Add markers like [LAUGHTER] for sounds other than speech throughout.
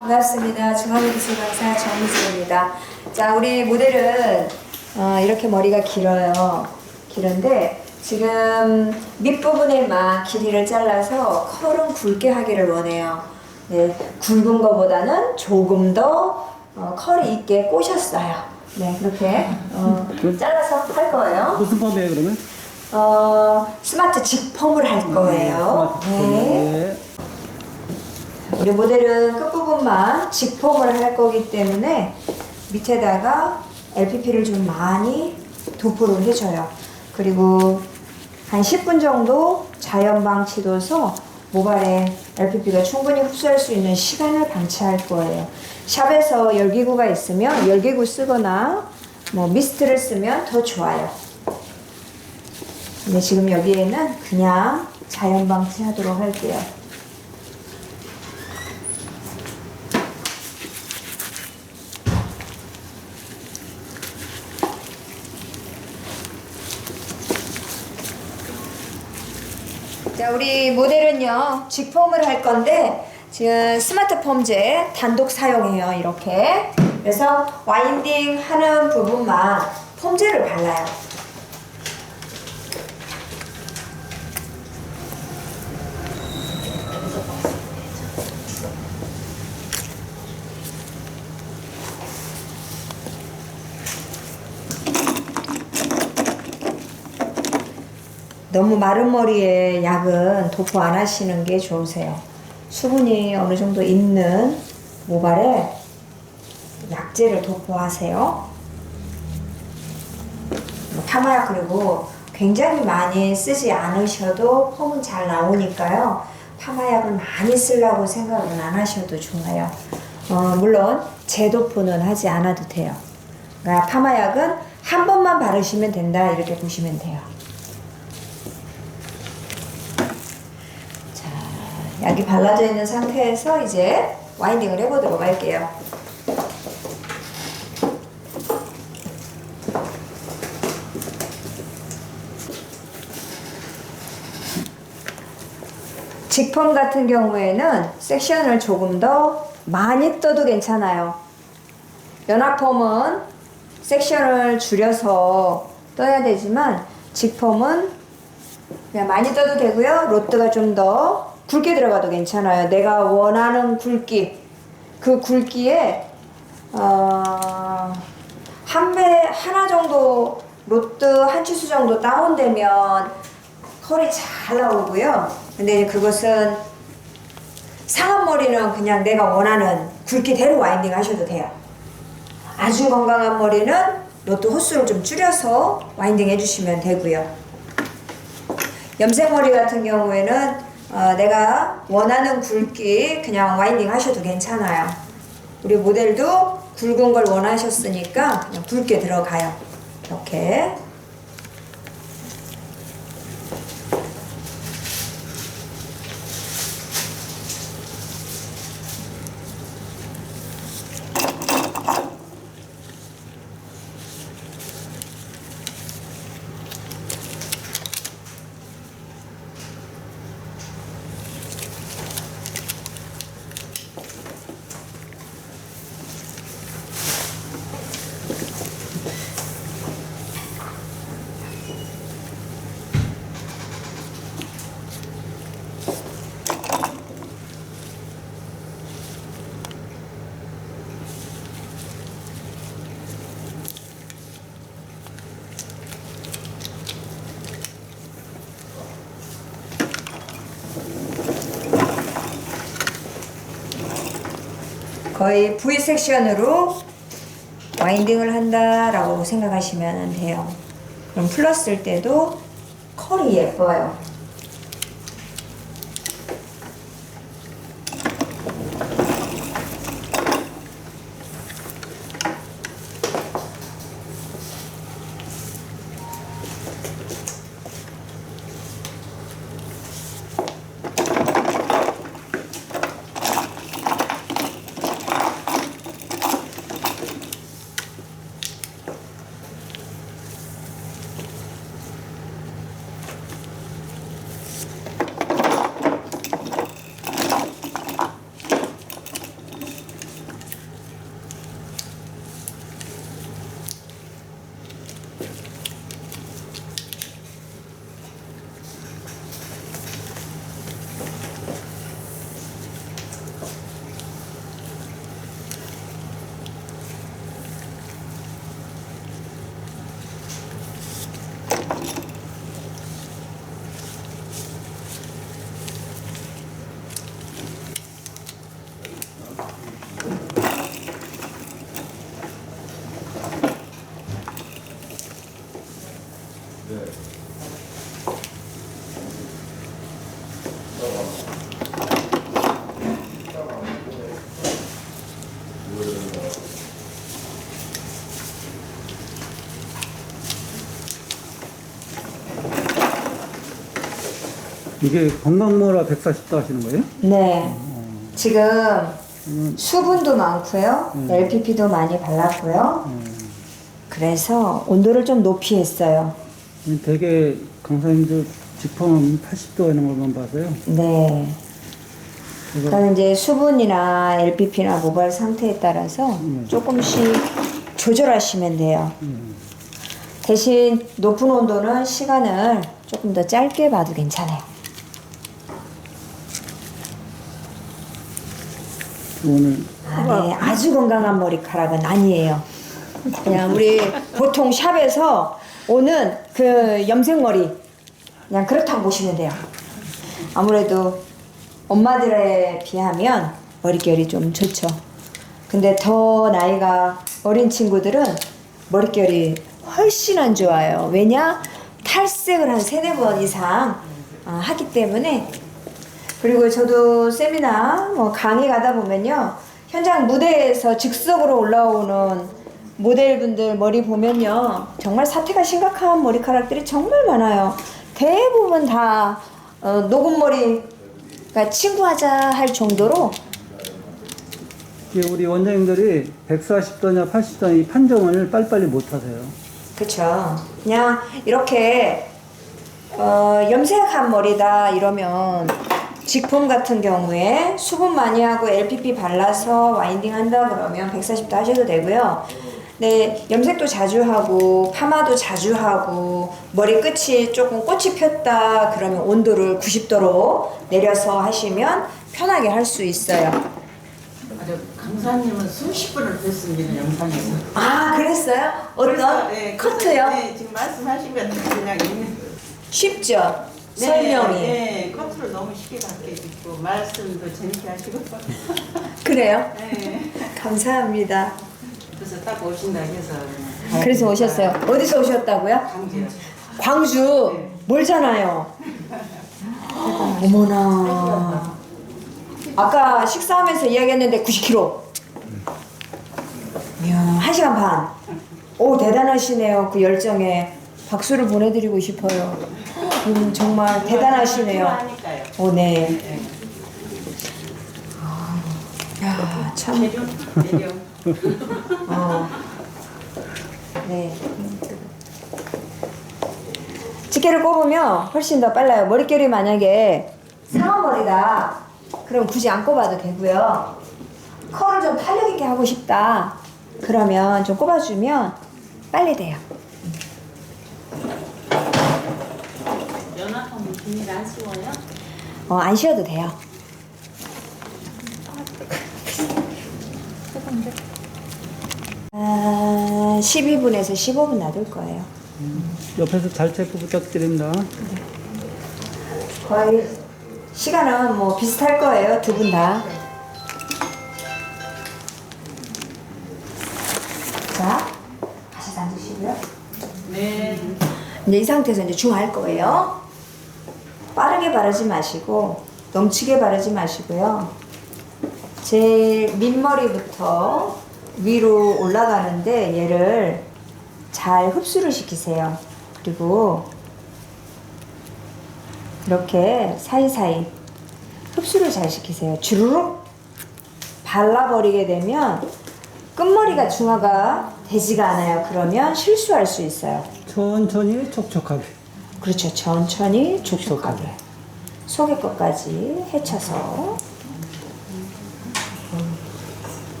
반갑습니다. 중앙미술 강사 정미진입니다. 자, 우리 모델은 어, 이렇게 머리가 길어요. 길은데 지금 밑부분에만 길이를 잘라서 컬은 굵게 하기를 원해요. 네, 굵은 것보다는 조금 더 어, 컬이 있게 꼬셨어요. 네, 그렇게 어, 잘라서 할 거예요. 무슨 펌이에요 그러면? 어, 스마트 직펌을 할 거예요. 네. 네. 우리 모델은 끝 부분만 직폼을 할 거기 때문에 밑에다가 LPP를 좀 많이 도포를 해줘요. 그리고 한 10분 정도 자연 방치둬서 모발에 LPP가 충분히 흡수할 수 있는 시간을 방치할 거예요. 샵에서 열기구가 있으면 열기구 쓰거나 뭐 미스트를 쓰면 더 좋아요. 근데 지금 여기에는 그냥 자연 방치 하도록 할게요. 우리 모델은요, 직폼을 할 건데, 지금 스마트 폼제 단독 사용해요, 이렇게. 그래서 와인딩 하는 부분만 폼제를 발라요. 너무 마른 머리에 약은 도포 안 하시는 게 좋으세요. 수분이 어느 정도 있는 모발에 약재를 도포하세요. 뭐 파마약 그리고 굉장히 많이 쓰지 않으셔도 폼은 잘 나오니까요. 파마약을 많이 쓰려고 생각은 안 하셔도 좋아요. 어, 물론 재도포는 하지 않아도 돼요. 그러니까 파마약은 한 번만 바르시면 된다 이렇게 보시면 돼요. 약이 발라져 있는 상태에서 이제 와인딩을 해보도록 할게요. 직펌 같은 경우에는 섹션을 조금 더 많이 떠도 괜찮아요. 연합펌은 섹션을 줄여서 떠야 되지만 직펌은 그냥 많이 떠도 되고요. 로트가 좀 더 굵게 들어가도 괜찮아요. 내가 원하는 굵기 그 굵기에 어, 한배 하나 정도 로트 한 치수 정도 다운되면 컬이 잘 나오고요. 근데 그것은 상한 머리는 그냥 내가 원하는 굵기대로 와인딩 하셔도 돼요. 아주 건강한 머리는 로트 호수를 좀 줄여서 와인딩 해주시면 되고요. 염색머리 같은 경우에는 어, 내가 원하는 굵기 그냥 와인딩 하셔도 괜찮아요. 우리 모델도 굵은 걸 원하셨으니까 그냥 굵게 들어가요. 이렇게. 거의 V 섹션으로 와인딩을 한다라고 생각하시면 돼요. 그럼 풀었을 때도 컬이 예뻐요. 이게 건강모라 140도 하시는 거예요? 네. 지금 수분도 많고요. LPP도 많이 발랐고요. 그래서 온도를 좀 높이 했어요. 되게 강사님들 직펌 80도 하는 것만 봐서요. 네. 그래서 그러니까 이제 수분이나 LPP나 모발 상태에 따라서 조금씩 조절하시면 돼요. 대신 높은 온도는 시간을 조금 더 짧게 봐도 괜찮아요. 오늘 아, 네. 아주 건강한 머리카락은 아니에요. 그냥 우리 보통 샵에서 오는 그 염색머리 그냥 그렇다고 보시면 돼요. 아무래도 엄마들에 비하면 머릿결이 좀 좋죠. 근데 더 나이가 어린 친구들은 머릿결이 훨씬 안 좋아요. 왜냐? 탈색을 한 세네 번 이상 아, 하기 때문에 그리고 저도 세미나 뭐 강의 가다 보면요 현장 무대에서 즉석으로 올라오는 모델분들 머리 보면요 정말 사태가 심각한 머리카락들이 정말 많아요 대부분 다 어, 녹은 머리가 친구하자 할 정도로 이게 우리 원장님들이 140도냐 80도냐 이 판정을 빨리빨리 못 하세요. 그쵸 그냥 이렇게 어, 염색한 머리다 이러면 직폼 같은 경우에 수분 많이 하고 LPP 발라서 와인딩 한다 그러면 140도 하셔도 되고요. 네, 염색도 자주 하고 파마도 자주 하고 머리 끝이 조금 꽃이 폈다 그러면 온도를 90도로 내려서 하시면 편하게 할 수 있어요. 아주 강사님은 수십 번을 뵀습니다 영상에서. 아, 그랬어요? 어떤 그래서, 네, 그래서, 커트요? 네, 지금 말씀하신 것 그냥 있는. 쉽죠? 네, 설명이. 네, 너무 쉽게 갖게 해주고 말씀도 재밌게 하시고. [LAUGHS] 그래요? [LAUGHS] 네. 감사합니다. 그래서 딱 오신다 해서. 그래서 오셨어요. 어디서 오셨다고요? 강제요. 광주 네. 멀잖아요. [LAUGHS] 어머나. 아까 식사하면서 이야기했는데 90kg. 이야, 1시간 반. 오, 대단하시네요. 그 열정에 박수를 보내드리고 싶어요. 음, 정말 대단하시네요. 오, 네. 야, 참. 내려 내려. 어. 네. 집게를 꼽으면 훨씬 더 빨라요. 머릿결이 만약에 상어머리다. 그럼 굳이 안 꼽아도 되고요. 컬을 좀 탄력 있게 하고 싶다. 그러면 좀 꼽아주면 빨리 돼요. 연합하면 비닐 안 씌워요? 어, 안 쉬어도 돼요. 아, 12분에서 15분 놔둘 거예요. 옆에서 잘 체크 부탁드립니다. 거의 시간은 뭐 비슷할 거예요 두 분 다. 자, 다시 앉으시고요. 네. 이제 이 상태에서 이제 중할 거예요. 빠르게 바르지 마시고 넘치게 바르지 마시고요. 제일 밑머리부터 위로 올라가는데 얘를 잘 흡수를 시키세요. 그리고 이렇게 사이사이 흡수를 잘 시키세요. 주르륵 발라버리게 되면 끝머리가 중화가 되지가 않아요. 그러면 실수할 수 있어요. 천천히 촉촉하게. 그렇죠. 천천히 촉촉하게. 촉촉하게. 속의 것까지 헤쳐서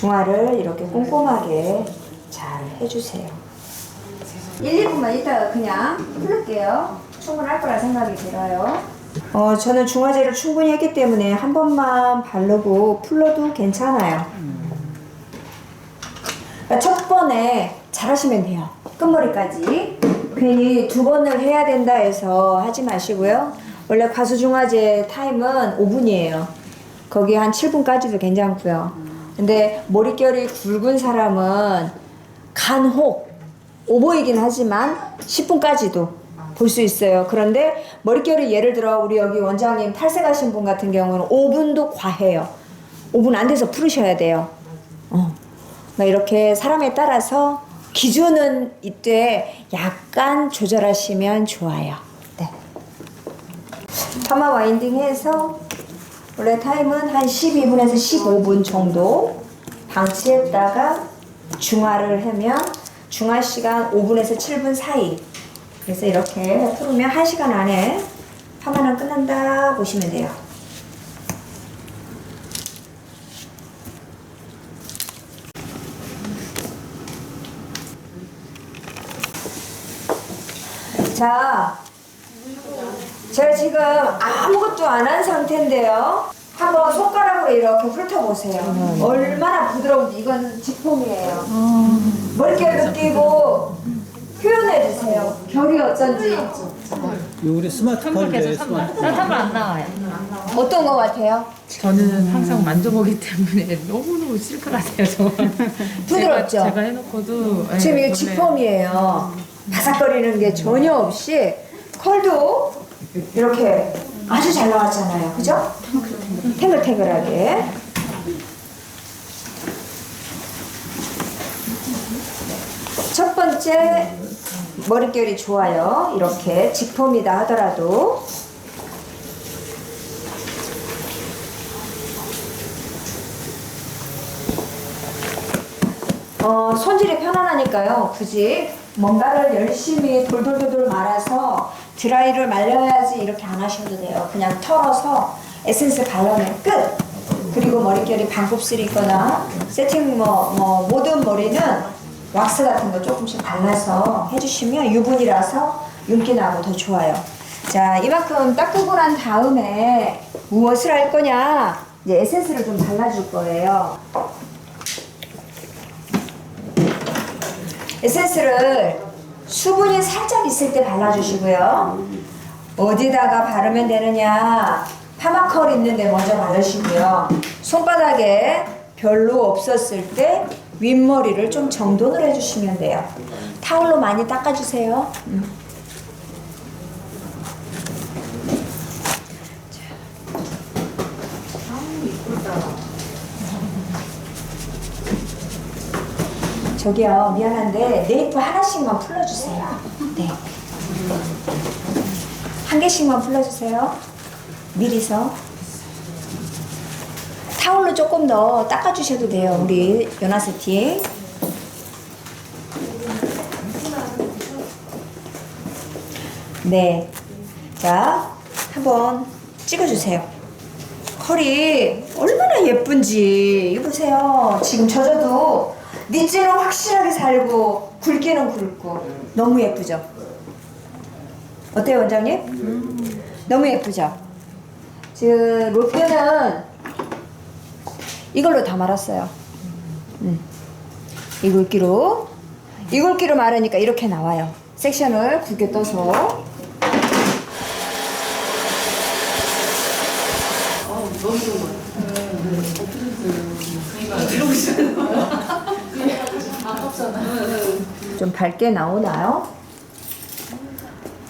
중화를 이렇게 꼼꼼하게 잘 해주세요. 1, 2분만 이따가 그냥 풀을게요. 충분할 거라 생각이 들어요. 어, 저는 중화제를 충분히 했기 때문에 한 번만 바르고 풀러도 괜찮아요. 그러니까 첫 번에 잘 하시면 돼요. 끝머리까지. 괜히 두 번을 해야 된다 해서 하지 마시고요. 원래 과수중화제 타임은 5분이에요. 거기 한 7분까지도 괜찮고요. 근데 머릿결이 굵은 사람은 간혹 오보이긴 하지만 10분까지도 볼 수 있어요. 그런데 머릿결이 예를 들어 우리 여기 원장님 탈색하신 분 같은 경우는 5분도 과해요. 5분 안 돼서 풀으셔야 돼요. 어. 뭐 이렇게 사람에 따라서 기준은 이때 약간 조절하시면 좋아요. 네. 파마 와인딩 해서 원래 타임은 한 12분에서 15분 정도 방치했다가 중화를 하면 중화 시간 5분에서 7분 사이. 그래서 이렇게 풀으면 1시간 안에 파마는 끝난다 보시면 돼요. 자, 제가 지금 아무것도 안 한 상태인데요. 한번 손가락으로 이렇게 훑어보세요. 얼마나 부드러운지 이건 지폼이에요. 머릿결도 띄고 표현해주세요. 결이 어쩐지 이 우리 스마트폰인데 스마트폰. 따뜻한 안 나와요. 어떤 것 같아요? 저는 항상 만져보기 때문에 너무너무 실크하세요, 정말. 부드럽죠? 제가, 제가 해놓고도. 네, 지금 이게 원래 지폼이에요. 바삭거리는 게 전혀 없이 컬도 이렇게 아주 잘 나왔잖아요. 그죠? 탱글탱글하게. 첫 번째 머릿결이 좋아요. 이렇게 지폼이다 하더라도 어, 손질이 편안하니까요. 굳이 뭔가를 열심히 돌돌돌돌 말아서 드라이를 말려야지 이렇게 안 하셔도 돼요. 그냥 털어서 에센스 발라면 끝! 그리고 머릿결이 반곱슬이 있거나 세팅 뭐, 뭐 모든 머리는 왁스 같은 거 조금씩 발라서 해주시면 유분이라서 윤기 나고 더 좋아요. 자, 이만큼 닦고 난 다음에 무엇을 할 거냐? 이제 에센스를 좀 발라줄 거예요. 에센스를 수분이 살짝 있을 때 발라주시고요. 어디다가 바르면 되느냐? 파마컬 있는데 먼저 바르시고요. 손바닥에 별로 없었을 때 윗머리를 좀 정돈을 해주시면 돼요. 타올로 많이 닦아주세요. 음. 저기요 미안한데 네이프 하나씩만 풀어주세요. 네. 한 개씩만 풀어주세요. 미리서. 타올로 조금 더 닦아주셔도 돼요. 우리 요나스티. 네. 자, 한번 찍어주세요. 컬이 얼마나 예쁜지 이거 보세요 지금 젖어도 니즈는 확실하게 살고 굵기는 굵고 너무 예쁘죠? 어때요 원장님? 너무 예쁘죠? 지금 로표는 이걸로 다 말았어요. 음. 이 굵기로. 이 굵기로 마르니까 이렇게 나와요. 섹션을 굵게 떠서 좀 밝게 나오나요?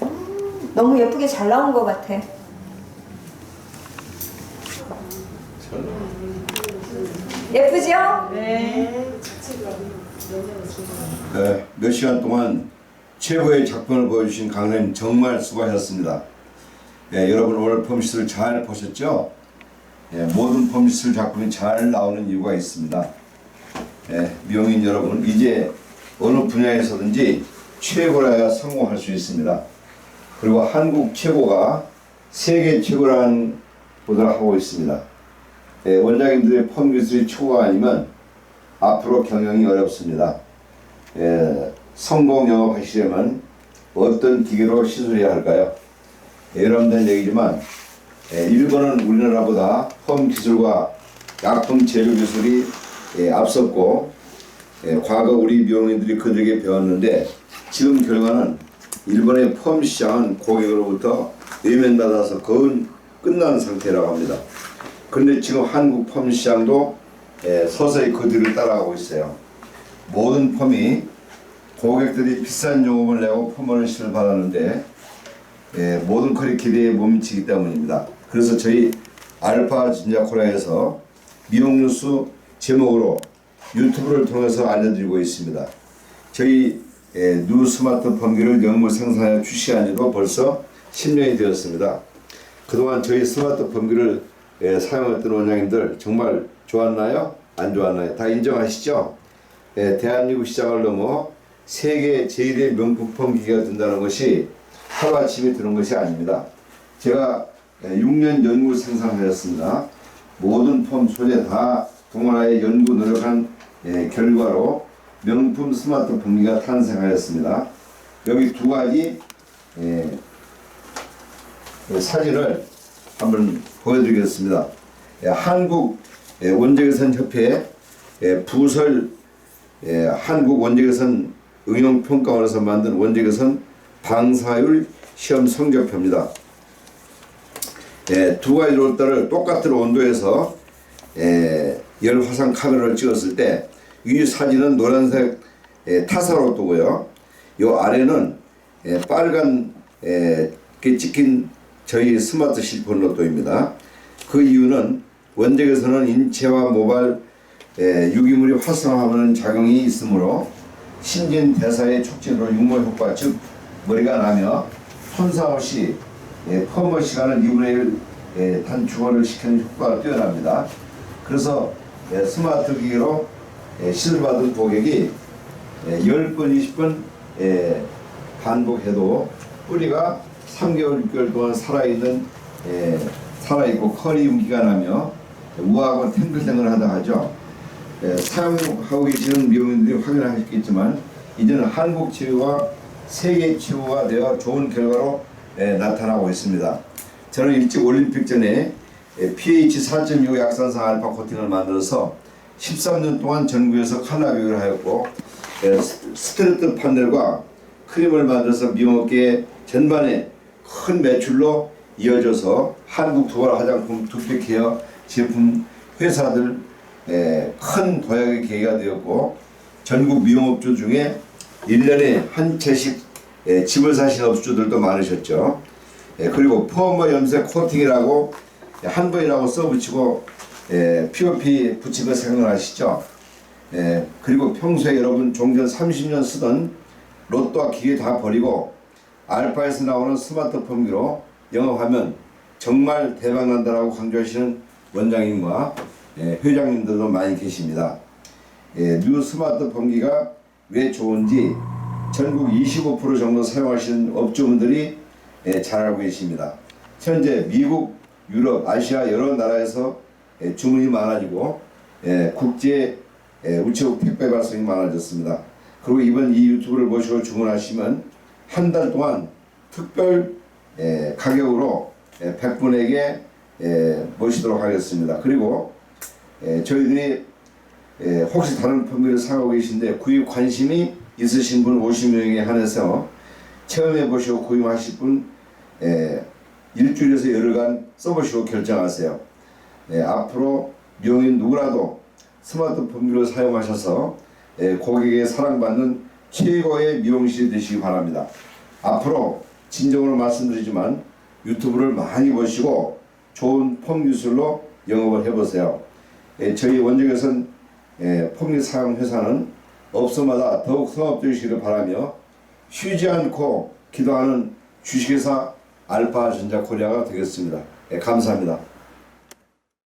음, 너무 예쁘게 잘 나온 것 같아. 예쁘죠? 네, 몇 시간 동안 최고의 작품을 보여주신 강사님 정말 수고하셨습니다. 예, 여러분 오늘 펌시스를 잘 보셨죠? 예, 모든 펌시스 작품이 잘 나오는 이유가 있습니다. 예, 미용인 여러분 이제 어느 분야에서든지 최고라야 성공할 수 있습니다. 그리고 한국 최고가 세계 최고라는 보도를 하고 있습니다. 예, 원장님들의 펌 기술이 최고가 아니면 앞으로 경영이 어렵습니다. 예, 성공 영업하시려면 어떤 기계로 시술해야 할까요? 예, 여러분들 얘기지만 예, 일본은 우리나라보다 펌 기술과 약품 제조 기술이 예, 앞섰고 예, 과거 우리 미용인들이 그들에게 배웠는데 지금 결과는 일본의 펌 시장은 고객으로부터 외면받아서 거의 끝난 상태라고 합니다. 그런데 지금 한국 펌 시장도 예, 서서히 그 뒤를 따라가고 있어요. 모든 펌이 고객들이 비싼 요금을 내고 펌을 시를 받았는데 예, 모든 컬이 기대에 못 미치기 때문입니다. 그래서 저희 알파 진자 코리아에서 미용 뉴스 제목으로 유튜브를 통해서 알려드리고 있습니다. 저희 예, 누 스마트 펌기를 영물 생산하여 출시한 지도 벌써 10년이 되었습니다. 그동안 저희 스마트 펌기를 예, 사용했던 원장님들 정말 좋았나요? 안 좋았나요? 다 인정하시죠? 예, 대한민국 시장을 넘어 세계 제일의 명품 펌기가 된다는 것이 하루아침에 드는 것이 아닙니다. 제가 예, 6년 연구 생산하였습니다. 모든 펌 소재 다 동아라에 연구 노력한 예, 결과로 명품 스마트 펌기가 탄생하였습니다. 여기 두 가지 예, 예, 사진을 한번 보여드리겠습니다. 예, 한국 예, 원적외선 협회 예, 부설 예, 한국 원적외선 응용 평가원에서 만든 원적외선 방사율 시험 성적표입니다. 예, 두 가지 롤더를 똑같은 온도에서 예, 열 화상 카메라를 찍었을 때이 사진은 노란색 예, 타사 롤더고요. 요 아래는 예, 빨간 예, 게 찍힌 저희 스마트 실폰 롤더입니다. 그 이유는 원적에서는 인체와 모발 예, 유기물이 활성화하는 작용이 있으므로 신진 대사의 촉진으로 육모 효과 즉 머리가 나며 손상 없이 예, 펌어 시간을 2분의 1 예, 단축을 시키는 효과가 뛰어납니다. 그래서 예, 스마트 기기로 예, 시술받은 고객이 예, 10번, 20번 예, 반복해도 뿌리가 3개월, 6개월 동안 살아있는 예, 살아있고 컬이 윤기가 나며 우아하고 탱글탱글하다 하죠. 예, 사용하고 계시는 미용인들이 확인하셨겠지만 이제는 한국 치유와 세계 치유가 되어 좋은 결과로 예, 나타나고 있습니다. 저는 일찍 올림픽 전에 예, pH 4.25 약산성 알파 코팅을 만들어서 13년 동안 전국에서 칼라 교육을 하였고 예, 스- 스트레트 판넬과 크림을 만들어서 미용업계 전반에 큰 매출로 이어져서 한국 두발 화장품 두피 케어 제품 회사들 에, 큰 도약의 계기가 되었고 전국 미용업주 중에 1년에 한 채씩 에, 집을 사신 업주들도 많으셨죠. 에, 그리고 펌머 염색 코팅이라고 한 번이라고 써붙이고 에, POP 붙인 거 생각나시죠? 에, 그리고 평소에 여러분 종전 30년 쓰던 로또와 기계 다 버리고 알파에서 나오는 스마트 펌기로 영업하면 정말 대박 난다라고 강조하시는 원장님과 예, 회장님들도 많이 계십니다. 예, 뉴 스마트 펌기가 왜 좋은지 전국 25% 정도 사용하시는 업주분들이 예, 잘 알고 계십니다. 현재 미국, 유럽, 아시아 여러 나라에서 예, 주문이 많아지고 예, 국제 예, 우체국 택배 발송이 많아졌습니다. 그리고 이번 이 유튜브를 보시고 주문하시면 한 달 동안 특별 예, 가격으로 예, 100분에게 예, 모시도록 하겠습니다. 그리고 예, 저희들이 예, 혹시 다른 펌기를 사고 계신데 구입 관심이 있으신 분 50명에 한해서 체험해 보시고 구입하실 분 예, 일주일에서 열흘간 써보시고 결정하세요. 예, 앞으로 미용인 누구라도 스마트 펌기를 사용하셔서 예, 고객의 사랑받는 최고의 미용실이 되시기 바랍니다. 앞으로 진정으로 말씀드리지만 유튜브를 많이 보시고 좋은 펌 기술로 영업을 해보세요. 예, 저희 원적에선 예, 펌기 사용 회사는 업소마다 더욱 성업되시기를 바라며 쉬지 않고 기도하는 주식회사 알파전자 코리아가 되겠습니다. 예, 감사합니다.